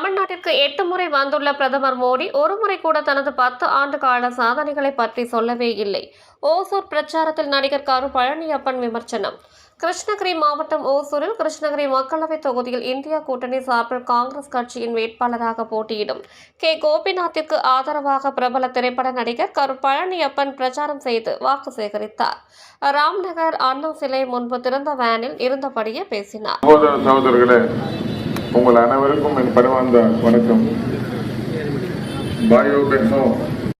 தமிழ்நாட்டிற்கு எட்டு முறை வந்துள்ள பிரதமர் மோடி ஒரு முறை கூட தனது பத்து ஆண்டு கால சாதனைகளை பற்றி சொல்லவே இல்லை. ஓசூர் பிரச்சாரத்தில் நடிகர் கரு பழனியப்பன் விமர்சனம். கிருஷ்ணகிரி மாவட்டம் ஓசூரில் கிருஷ்ணகிரி மக்களவைத் தொகுதியில் இந்தியா கூட்டணி சார்பில் காங்கிரஸ் கட்சியின் வேட்பாளராக போட்டியிடும். கே. கோபிநாத்திற்கு ஆதரவாக பிரபல திரைப்பட நடிகர் கரு பழனியப்பன் பிரச்சாரம் செய்து வாக்கு சேகரித்தார். ராம்நகர் அண்ணா சிலை முன்பு திறந்த வேனில் இருந்தபடியே பேசினார். உங்கள் அனைவருக்கும் என் பணிவார்ந்த வணக்கம்.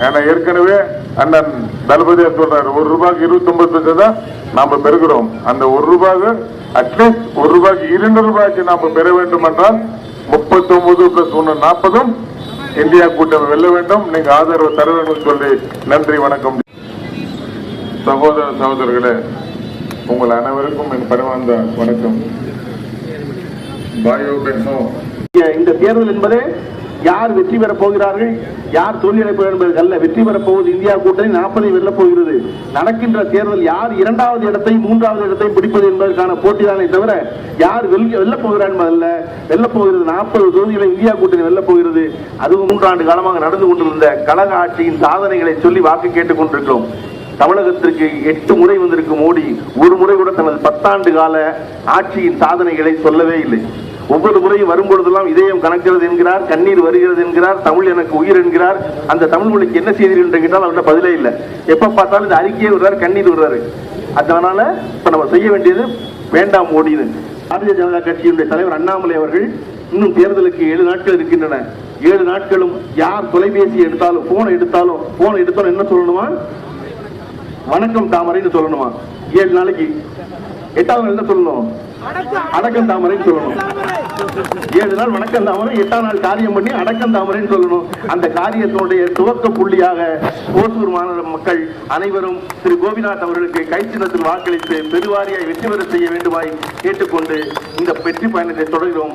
ஏன்னா ஏற்கனவே அண்ணன் தளபதி சொல்றாரு ஒரு ரூபாய்க்கு இருபத்தி ஒன்பது பைசா தான் நாம பெறுகிறோம். அந்த ஒரு ரூபாய்க்கு அட்லீஸ்ட் ஒரு ரூபாய்க்கு இரண்டு ரூபாய்க்கு நாம பெற வேண்டும் என்றால் முப்பத்தி ஒன்பது பிளஸ் ஒன்னு நாற்பதும் இந்தியா கூட்டணி வெல்ல வேண்டும். நீங்க ஆதரவு தர வேண்டும் சொல்லி நன்றி வணக்கம். சகோதர சகோதரர்களே உங்கள் அனைவருக்கும் என் பணிவார்ந்த வணக்கம். இந்த தேர்தல் என்பதே யார் வெற்றி பெறப் போகிறார்கள் யார் தோல்வியடைப்ப என்பது அல்ல வெற்றி பெறப் போவது இந்தியா கூட்டணி நாற்பதை வெல்லப் போகிறது. நடக்கின்ற தேர்தல் யார் இரண்டாவது இடத்தை மூன்றாவது இடத்தை பிடிப்பது என்பதற்கான போட்டிதானே தவிர யார் வெல்லப் போகிறார் என்பதல்ல. வெல்லப் போகிறது நாற்பது தொகுதிகளை இந்தியா கூட்டணி வெல்லப் போகிறது. அதுவும் மூன்றாண்டு காலமாக நடந்து கொண்டிருந்த கழக ஆட்சியின் சாதனைகளை சொல்லி வாக்கு கேட்டுக் கொண்டிருக்கிறோம். தமிழகத்திற்கு எட்டு முறை வந்திருக்கு மோடி. ஒரு முறை கூட தனது பத்தாண்டு கால ஆட்சியின் சாதனைகளை சொல்லவே இல்லை. ஒவ்வொரு முறையும் வரும்பொழுதெல்லாம் இதயம் கணக்கிறது என்கிறார் கண்ணீர் வருகிறது என்கிறார் தமிழ் எனக்கு உயிர் என்கிறார். அந்த தமிழ் மொழிக்கு என்ன செய்தீர்கள் என்று கேட்டால் அவர்கிட்ட பதிலே இல்லை. எப்ப பார்த்தாலும் இந்த அறிக்கையே விடுறாரு கண்ணீர் விடுறாரு. அதனால இப்ப நம்ம செய்ய வேண்டியது வேண்டாம் மோடின்னு. பாரதிய ஜனதா கட்சியினுடைய தலைவர் அண்ணாமலை அவர்கள் இன்னும் தேர்தலுக்கு ஏழு நாட்கள் இருக்கின்றன. ஏழு நாட்களும் யார் தொலைபேசி எடுத்தாலும் போனை எடுத்தாலும் போனை எடுத்தாலும் என்ன சொல்லணுமா? வணக்கம் தாமரைன்னு சொல்லணுமா? ஏழு நாளைக்கு. எட்டாவது என்ன சொல்லணும்? அடக்கம். தாமரைன்னு சொல்லணும். ஏழு நாள் வணக்கம் தாமரை எட்டாம் நாள் காரியம் பண்ணி அடக்கம் தாமரைன்னு சொல்லணும். அந்த காரியத்தினுடைய துவக்க புள்ளியாக ஓசூர் மாநில மக்கள் அனைவரும் திரு கோபிநாத் அவர்களுக்கு கைச்சின்னத்தில் வாக்களித்து பெருவாரியாய் வெற்றி பெற செய்ய வேண்டுமாய் கேட்டுக்கொண்டு இந்த வெற்றி பயணத்தை தொடர்கிறோம்.